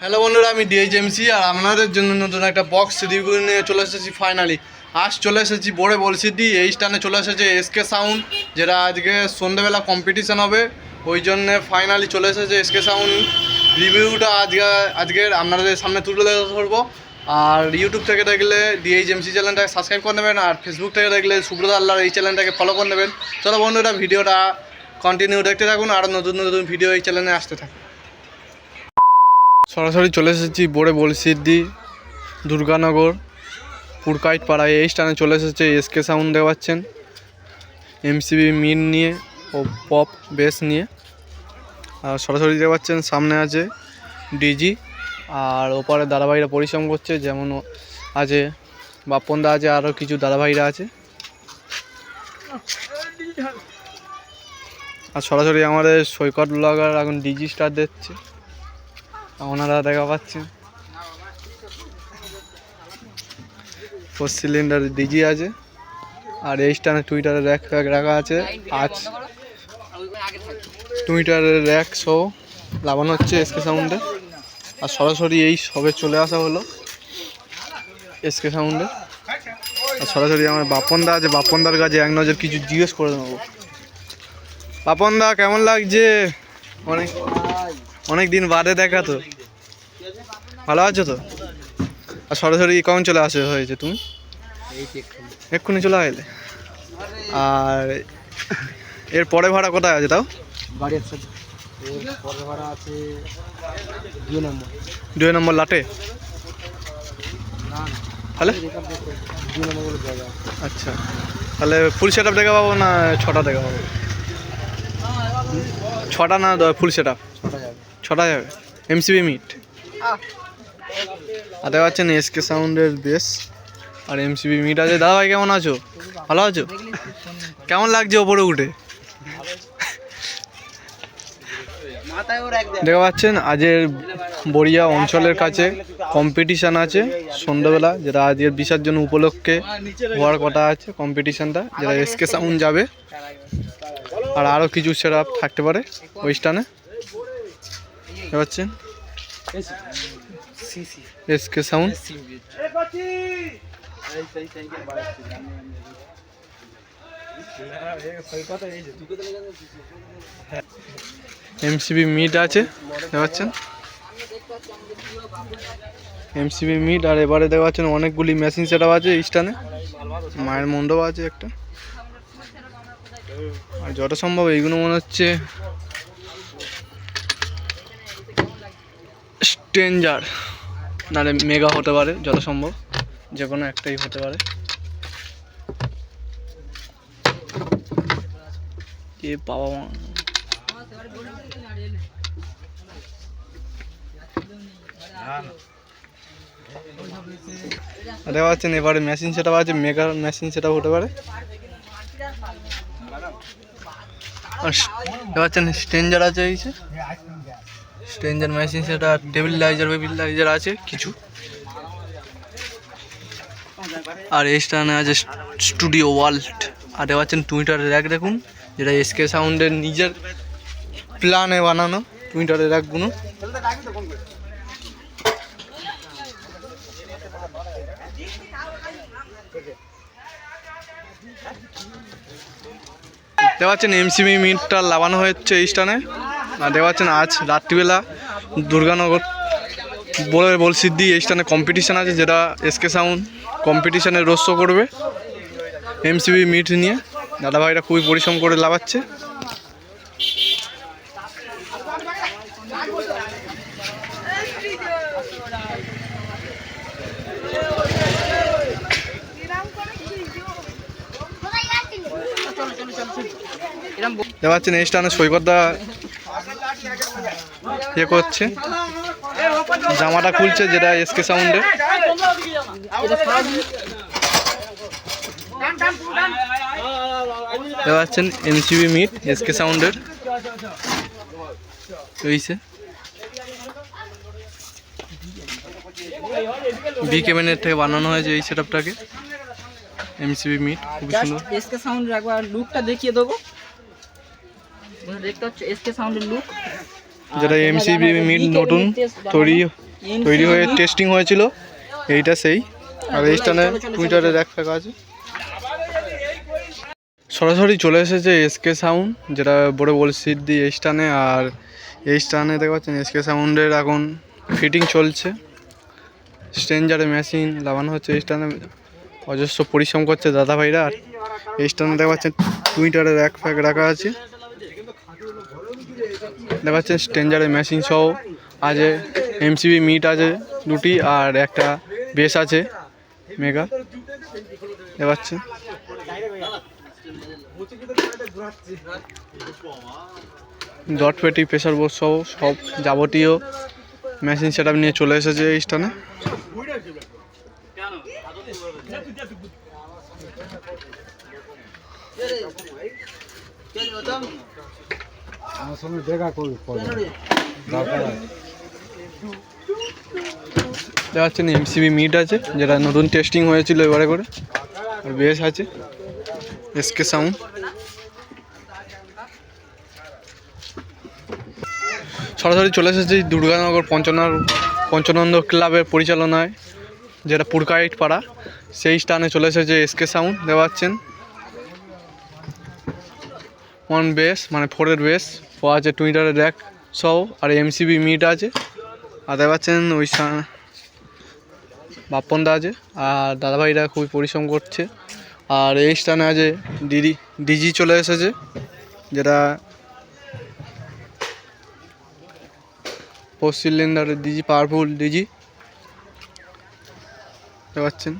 Hello বন্ধুরা, আমি ডিএইচএমসি আর আপনাদের জন্য নতুন একটা বক্স রিভিউ নিয়ে চলে এসেছি ফাইনালি আজ চলে এসেছি বোর্ডে বলসিদ্ধি এই স্টানে চলে এসেছে এসকে সাউন্ড যেটা আজকে সন্ধ্যেবেলা কম্পিটিশান হবে। ওই জন্যে ফাইনালি চলে এসেছে এসকে সাউন্ড রিভিউটা আজকে আজকের আপনাদের সামনে তুলে ধরবো। আর ইউটিউব থেকে দেখলে ডিএইচএমসি চ্যানেলটাকে সাবস্ক্রাইব করে নেবেন, আর ফেসবুক থেকে দেখলে সুব্রত আল্লাহর এই চ্যানেলটাকে ফলো করে নেবেন। চলো বন্ধুরা, ভিডিওটা কন্টিনিউ দেখতে থাকুন, আর নতুন নতুন ভিডিও এই চ্যানেলে আসতে থাকুন। সরাসরি চলে এসেছি বোর্ডে বলসিদ্ধি, দুর্গানগর পুরকাইট পাড়ায় এই স্টানে চলে এসেছে এসকে সাউন্ড দেওয়াচ্ছেন এমসিবি মিন নিয়ে ও পপ বেস নিয়ে। আর সরাসরি দেওয়াচ্ছেন সামনে আছে ডিজি, আর ওপারে দাদাভাইরা পরিশ্রম করছে, যেমন আছে, বাপনদা আছে, আরও কিছু দাদাভাইরা আছে। আর সরাসরি আমাদের সৈকত ব্লগার এখন ডিজি স্টার দিচ্ছে ওনারা দেখা পাচ্ছেন। ফোর সিলিন্ডার ডিজি আছে। আর এই স্টানে টুইটারে র্যাক ফ্যাক রাখা আছে। আজ টুইটারের র্যাক সহ লাগানো হচ্ছে এসকে সাউন্ডে আর সরাসরি এই সবে চলে আসা হলো এসকে সাউন্ডে আর সরাসরি আমার বাপনদা আছে। বাপনদার কাছে এক নজর কিছু জিজ্ঞেস করে নেব। বাপনদা, কেমন লাগছে? অনেক অনেক দিন বাদে দেখা তো। ভালো আছো তো? আর সরাসরি কখন চলে আসে হয়েছে তুমি? এক্ষুনি চলে আসলে। আর এর পরে ভাড়া কোথায় আছে তাও? বাড়ি একসাথে ভাড়া আছে দুই নম্বর। দুই নম্বর লাটে? তাহলে? আচ্ছা। তাহলে ফুল সেট আপ দেখা পাবো না ছটা দেখা পাবো? ছটা না ফুল সেট আপ ছটা ছটা যাবে এমসিবি মিট আর দেখা পাচ্ছেন এসকে সাউন্ডের বেস আর এমসিবি মিট আছে। দাদা ভাই কেমন আছো? ভালো আছো? কেমন লাগছে ওপরে উঠে? দেখা পাচ্ছেন, আজের বড়িয়া অঞ্চলের কাছে কম্পিটিশান আছে সন্ধ্যাবেলা, যেটা আজকের বিসর্জন উপলক্ষে হওয়ার কথা আছে কম্পিটিশানটা যেটা এসকে সাউন্ড যাবে। আর আরও কিছু সেরা থাকতে পারে ওই স্টানে পাচ্ছেন? SK sound. এমসিবি মিট আছে দেখতে এমসিবি মিট, আর এবারে দেখা পাচ্ছেন অনেকগুলি মেশিন সেটআপ আছে স্টানে মায়ের মণ্ডপ আছে একটা। আর যত সম্ভব এইগুলো মনে হচ্ছে স্ট্রেঞ্জার নাহলে মেগা হতে পারে যত সম্ভব যে কোনো একটাই হতে পারে। এ বাবা মা। দেখা পাচ্ছেন এবারে মেশিন সেটা আছে মেগা মেশিন সেটা হতে পারে। আর দেখা পাচ্ছেন স্ট্রেঞ্জার আছে এই স্ট্রেঞ্জার মেশিন সেটা টেবিলাইজার বেবিলাইজার আছে, কিছু। আর এই স্টানে আছে স্টুডিও ওয়ার্ল্ড আর পাচ্ছেন টুইটারের র্যাক দেখুন, যেটা এসকে সাউন্ডের নিজের প্ল্যানে বানানো টুইটারের র্যাকগুলো দেখতে পাচ্ছেন এমসিবি মিটটা লাগানো হচ্ছে এই স্টানে আর দেখতে পাচ্ছেন আজ রাত্রিবেলা দুর্গানগর বলে বলসিদ্ধি এই স্টানে কম্পিটিশান আছে, যেটা এসকে সাউন্ড কম্পিটিশানে রোস্য করবে। এমসিবি মিট নিয়ে। দাদাভাইরা খুবই পরিশ্রম করে লাভাচ্ছে। দেখতে পাচ্ছেন এই স্টানে সৈকতদা ইয়ে করছে। জামাটা খুলছে যেটা এসকে সাউন্ডে পাচ্ছেন এমসিবি মিট এসকে সাউন্ডের হয়েছে বি কেবিনের থেকে বানানো হয়েছে এই সেটআপটাকে এমসিবি মিট খুবই সুন্দর। এসকে সাউন্ডের একবার লুকটা দেখিয়ে দেবো। দেখতে পাচ্ছ এসকে সাউন্ডের লুক যেটা এমসিবি মিট নতুন তৈরি তৈরি হয়ে টেস্টিং হয়েছিল। এইটা সেই। আর এই স্থানে টুইটারের এক ফেকা আছে। সরাসরি চলে এসেছে এসকে সাউন্ড যেটা বড় বল সিদ্ধি এই স্থানে। আর এই স্থানে দেখতে পাচ্ছেন এসকে সাউন্ডের এখন ফিটিং চলছে। স্ট্রেঞ্জারের মেশিন লাগানো হচ্ছে এই স্থানে অজস্র পরিশ্রম করছে দাদা ভাইরা আর এই স্থানে দেখা পাচ্ছেন টুইটারের এক ফ্যাক রাখা আছে। দেখা পাচ্ছেন স্ট্রেঞ্জারের মেশিন সহ আছে এমসিবি মিট আছে দুটি আর একটা বেস আছে মেগা দেখা পাচ্ছেন ডট পেটি প্রেশার বোর্ড সহ, সব যাবতীয় মেশিন সেট নিয়ে চলে এসেছে এই স্থানে। আমার সঙ্গে দেখা করবি। দেখা যাচ্ছে এমসিবি মিট আছে, যেটা নতুন টেস্টিং হয়েছিল এবারে করে। আর বেশ আছে। এসকে সাউন্ড সরাসরি চলে এসেছি দুর্গানগর পঞ্চনগর পঞ্চনন্দ ক্লাবের পরিচালনায়, যেটা পুরকাইট পাড়া সেই স্থানে চলে এসেছে এসকে সাউন্ড দেখতে পাচ্ছেন? ওয়ান বেস মানে ফোরের বেস ও আছে টুইটারের র্যাক সহ আর এমসিবি মিট আছে। আর দেখতে পাচ্ছেন ওই বাপ্পনদা আছে, আর দাদাভাইরা খুবই পরিশ্রম করছে। আর এই স্থানে আছে ডিডি ডিজি চলে এসেছে, যেটা ফোর সিলিন্ডারের ডিজি পাওয়ারফুল ডিজি দেখতে পাচ্ছেন।